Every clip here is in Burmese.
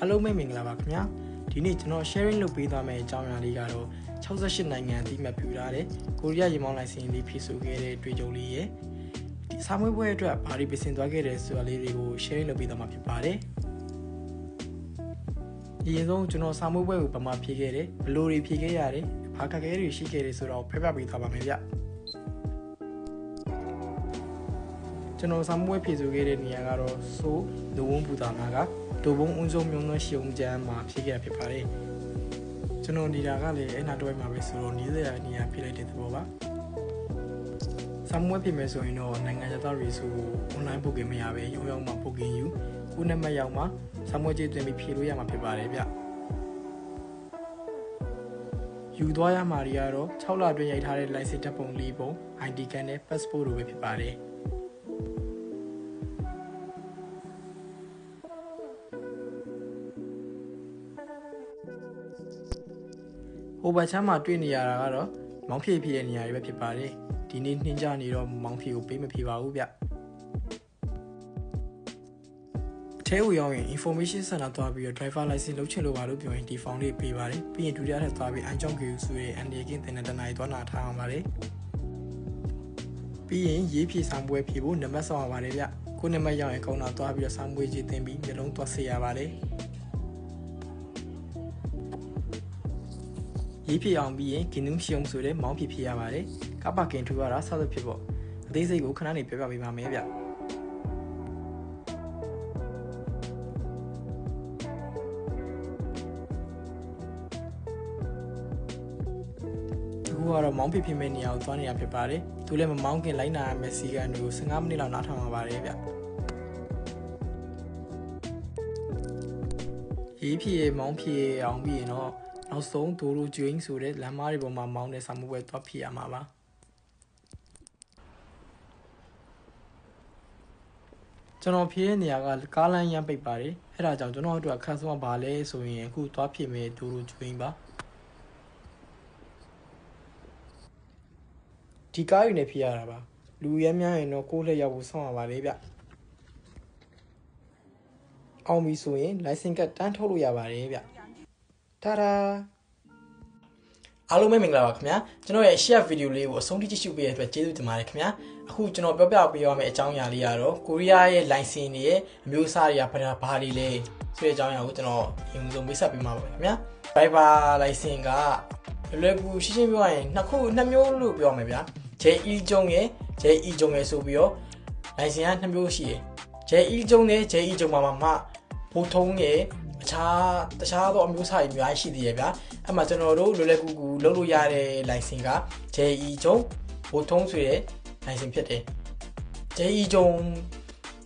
အားလုံးပဲမင်္ဂလာပါခင်ဗျာဒီနေ့ကျွန်တော် sharing လုပ်ပေးသွားမယ့်အကြောင်းအရာလေးကတော့68နိုင်ငံအတိအမှတ်ပြုထားတဲ့ကိုရီးယားရေမောင်းလိုင်စင်လေးဖြစ်ဆိုခဲ့တဲ့တွေ့ကြုံလေးရဲ့ဒီစာမွေးပွဲအတွက်ဘာတွေပြင်ဆင်သွားခဲ့တယ်ဆိုတာလေးတွေကို sharing လုပ်ပေးသွားမှာဖြစ်ပါတယ်ဒီရင်ဆုံးကျွန်တော်စာမွေးပွဲကိုပမာဖြေခဲ့တယ်ဘယ်လိုတွေဖြေခဲ့ရတယ်ဘာခက်ခဲတွေရှိခဲ့တယ်ဆိုတော့ဖျက်ပြပေးသွားပါမယ်ဗျ ကျွန်တော်စာမွေးဖြေဆိုခဲ့တဲ့နေရာကတော့ဆိုဒဝုံပူတာနာကဒိုဘုံအုံစုံမြုံနှရှုံချမ်းမှာဖြေခဲ့ရဖြစ်ပါတယ်ကျွန်တော်နေတာကလည်းအဲ့နာတော့မှာပဲဆိုတော့နီးစရာနေရာဖြေလိုက်တဲ့သဘောပါစာမွေးဖြေမယ်ဆိုရင်တော့နိုင်ငံခြားသားတွေဆို online booking မရပဲရုံရောက်မှာ booking ယူခုနံပါတ်ရောက်မှာစာမွေးကြေးသွင်းပြီးဖြေလို့ရမှာဖြစ်ပါတယ်ဗျယူသွားရမှာတွေကတော့6လအတွင်းရိုက်ထားတဲ့ license တပ်ပုံ၄ပုံ ID card နဲ့ passport တို့ပဲဖြစ်ပါတယ် ဟိုဘက်ချမ်းမှာတွေ့နေရတာကတော့မောင်ဖြည့်ဖြည့်တဲ့နေရာတွေပဲဖြစ်ပါတယ်ဒီနေ့နှင်းကြနေတော့မောင်ဖြည့်ကိုပေးမဖြေပါဘူးဗျအထဲကိုရောက်ရင် information center သွားပြီးတော့ driver license လုပ်ချင်လို့ပါလို့ပြောရင်ဒီ form လေးပေးပါတယ်ပြီးရင်ဒုတိယထပ်သွားပြီး i job queue ဆိုတဲ့ NDA ကင်းတင်တဲ့တနိုင်သွားနာထားအောင်ပါတယ်ပြီးရင်ရေးဖြည့်ဆောင်ပွဲဖြည့်ဖို့နံပါတ်ဆောင်ရပါတယ်ဗျခုနံပါတ်ရောက်ရင်ကောင်းတာသွားပြီးတော့ဆောင်ပွဲကြီးတင်ပြီးမျိုးလုံးသွားစေရပါတယ် ရေးဖြည့်အောင်ပြီးရင်ဂင်းနုံရှုံဆိုတဲ့မောင်းဖြည့်ဖြည့်ရပါတယ်ကပ္ပကင်ထူရတာစသဖြင့်ပေါ့အသေးစိတ်ကိုခဏနေပြောပြပေးပါမယ်ဗျအခုကတော့မောင်းဖြည့်ဖြည့်မဲ့နေရာကိုသွားနေရဖြစ်ပါတယ်သူလည်းမမောင်းခင်လိုက်နာရမယ့်စီကန်တွေကို15မိနစ်လောက်နားထောင်ရပါတယ်ဗျရေးဖြည့်မောင်းဖြည့်အောင်ပြီးရင်တော့ နောက်ဆုံးဒိုလိုကျွင်းဆိုတဲ့လမ်းမတွေပေါ်မှာမောင်းတဲ့စာမှုပွဲသွားဖြည့်ရမှာပါကျွန်တော်ဖြည့်တဲ့နေရာကကားလမ်းရမ်းပိတ်ပါတယ်အဲ့ဒါကြောင့်ကျွန်တော်တို့ကခန်းဆုံးကဘာလဲဆိုရင်အခုသွားဖြည့်မယ်ဒိုလိုကျွင်းပါဒီကားယူနေဖြည့်ရတာပါလူရဲများရင်တော့ကိုယ်လက်ရောက်ဖို့ဆောင်းရပါလေဗျအောင်ပြီဆိုရင် license ကတန်းထုတ်လို့ရပါတယ်ဗျ တာဒါအားလုံးပဲမင်္ဂလာပါခင်ဗျာကျွန်တော်ရဲ့ share video လေးကိုအဆုံးထိကြည့်ရှုပေးရတဲ့အတွက်ကျေးဇူးတင်ပါတယ်ခင်ဗျာအခုကျွန်တော်ပြောပြပေးရမယ့်အကြောင်းအရာလေးကတော့ကိုရီးယားရဲ့ license တွေရဲ့အမျိုးအစားတွေကဘာဘာတွေလဲဆိုတဲ့အကြောင်းအရာကိုကျွန်တော်ရင်ဆုံးမိတ်ဆက်ပေးမှာပါခင်ဗျာ driver license ကလွယ်ကူရှင်းရှင်းပြောရရင်နှစ်ခုနှစ်မျိုးလို့ပြောမယ်ဗျာ JE ကျုံရဲ့ JE ကျုံရဲ့ဆိုပြီးတော့ license ကနှစ်မျိုးရှိတယ် JE ကျုံနဲ့ JE ကျုံမှာမှဘိုးထုံးရဲ့ အခြားတခြားသောအမျိုးအစားတွေအများကြီးရှိသေးရဲ့ဗျာအဲ့မှာကျွန်တော်တို့လွယ်လွယ်ကူကူလုပ်လို့ရတဲ့ license က JE ကျုံဘိုးထုံးဆိုတဲ့ license ဖြစ်တယ် JE ကျုံ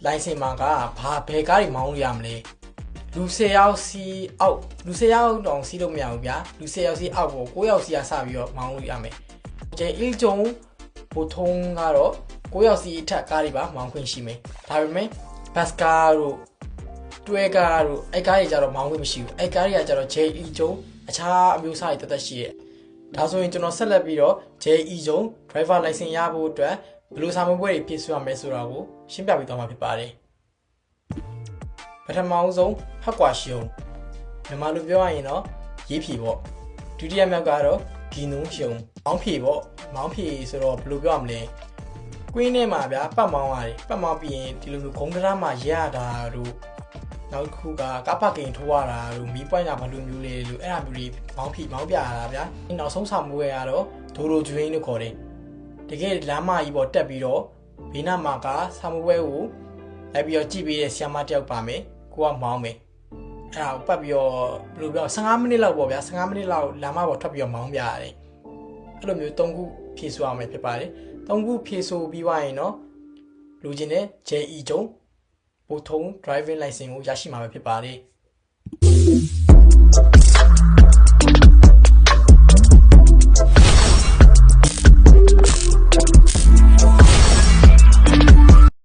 license မှာကဘာဘယ်ကားတွေမောင်းလို့ရမလဲလူ10ယောက်စီးအောက်လူ10ယောက်တောင်စီးလို့မရဘူးဗျာလူ10ယောက်စီးအောက်ကို9ယောက်စီးရစပြီးတော့မောင်းလို့ရမယ် JE ကျုံဘိုးထုံးကတော့9ယောက်စီးအထက်ကားတွေပါမောင်းခွင့်ရှိမယ်ဒါပေမဲ့ဘတ်ကားတို့ တွဲကားတို့အဲ့ကားတွေကြတော့မောင်းခွင့်မရှိဘူးအဲ့ကားတွေကကြတော့ JE ကျုံအခြားအမျိုးအစားတွေတသက်ရှိရဲ့ဒါဆိုရင်ကျွန်တော်ဆက်လက်ပြီးတော့ JE ကျုံ driver license ရဖို့အတွက်ဘယ်လိုစာမေးပွဲတွေဖြည့်ဆွရမယ်ဆိုတာကိုရှင်းပြပေးသွားမှာဖြစ်ပါတယ်ပထမအောင်ဆုံးဟက်ကွာရှုံမြန်မာလိုပြောရရင်တော့ရေးဖြည့်ပေါ့ဒုတိယမြောက်ကတော့ဂီနုံရှုံမောင်းဖြည့်ပေါ့မောင်းဖြည့်ဆိုတော့ဘယ်လိုပြောရမလဲကွင်းထဲမှာဗျာပတ်မောင်းရတယ်ပတ်မောင်းပြီးရင်ဒီလိုမျိုးဂုံကရားမှာရတာတို့ နောက်တစ်ခုကကပ္ပကိန်ထိုးရတာတို့မီးပွိုင်းကဘယ်လိုမျိုးလဲလို့အဲ့ဒါမျိုးတွေမောင်းဖြည့်မောင်းပြရတာဗျာနောက်ဆုံးစာမွေးရတော့ဒိုလိုဂျွင်းလို့ခေါ်တယ်တကယ်လမ်းမကြီးပေါ်တက်ပြီးတော့ဘေးနားမှာကစာမွေးကိုလိုက်ပြီးတော့ကြည့်ပေးတဲ့ဆီယမတယောက်ပါမယ်ကိုကမောင်းမယ်အဲ့ဒါကိုပတ်ပြီးတော့ဘယ်လိုပြော15မိနစ်လောက်ပေါ့ဗျာ15မိနစ်လောက်လမ်းမပေါ်ထွက်ပြီးတော့မောင်းပြရတယ်အဲ့လိုမျိုး၃ခုဖြည့်ဆိုရမယ်ဖြစ်ပါတယ်၃ခုဖြည့်ဆိုပြီးွားရင်တော့လူချင်းတဲ့ JE ကျုံ ပိုထုံ driving license ကိုရရှိမှာပဲဖြစ်ပါတယ်